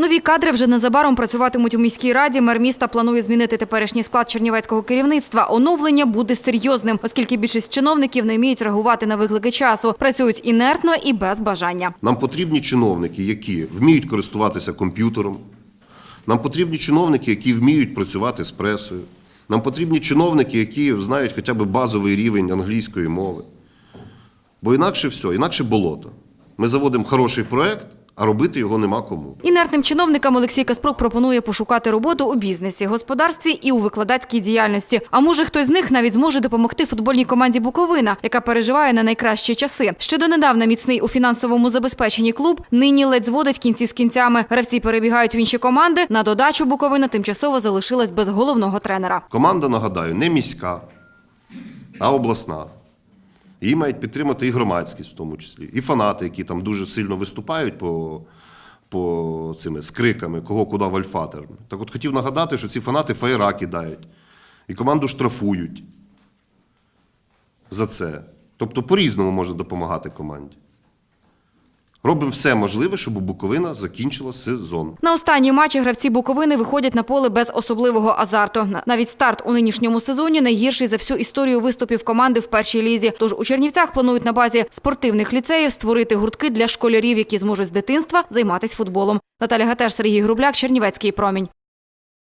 Нові кадри вже незабаром працюватимуть у міській раді. Мер міста планує змінити теперішній склад чернівецького керівництва. Оновлення буде серйозним, оскільки більшість чиновників не вміють реагувати на виклики часу. Працюють інертно і без бажання. Нам потрібні чиновники, які вміють користуватися комп'ютером. Нам потрібні чиновники, які вміють працювати з пресою. Нам потрібні чиновники, які знають хоча б базовий рівень англійської мови. Бо інакше все, інакше болото. Ми заводимо хороший проект, а робити його нема кому. Інертним чиновникам Олексій Каспрук пропонує пошукати роботу у бізнесі, господарстві і у викладацькій діяльності. А може, хтось з них навіть зможе допомогти футбольній команді Буковина, яка переживає на найкращі часи. Ще донедавна міцний у фінансовому забезпеченні клуб нині ледь зводить кінці з кінцями. Гравці перебігають в інші команди. На додачу Буковина тимчасово залишилась без головного тренера. Команда, нагадаю, не міська, а обласна. Її мають підтримати і громадськість в тому числі, і фанати, які там дуже сильно виступають по, по цими скриками, кого куди в Альфатер. Так от хотів нагадати, що ці фанати фаєра кидають і команду штрафують за це. Тобто по-різному можна допомагати команді. Робимо все можливе, щоб Буковина закінчила сезон. На останні матчі гравці Буковини виходять на поле без особливого азарту. Навіть старт у нинішньому сезоні найгірший за всю історію виступів команди в першій лізі. Тож у Чернівцях планують на базі спортивних ліцеїв створити гуртки для школярів, які зможуть з дитинства займатися футболом. Наталя Гатеш, Сергій Грубляк, Чернівецький промінь.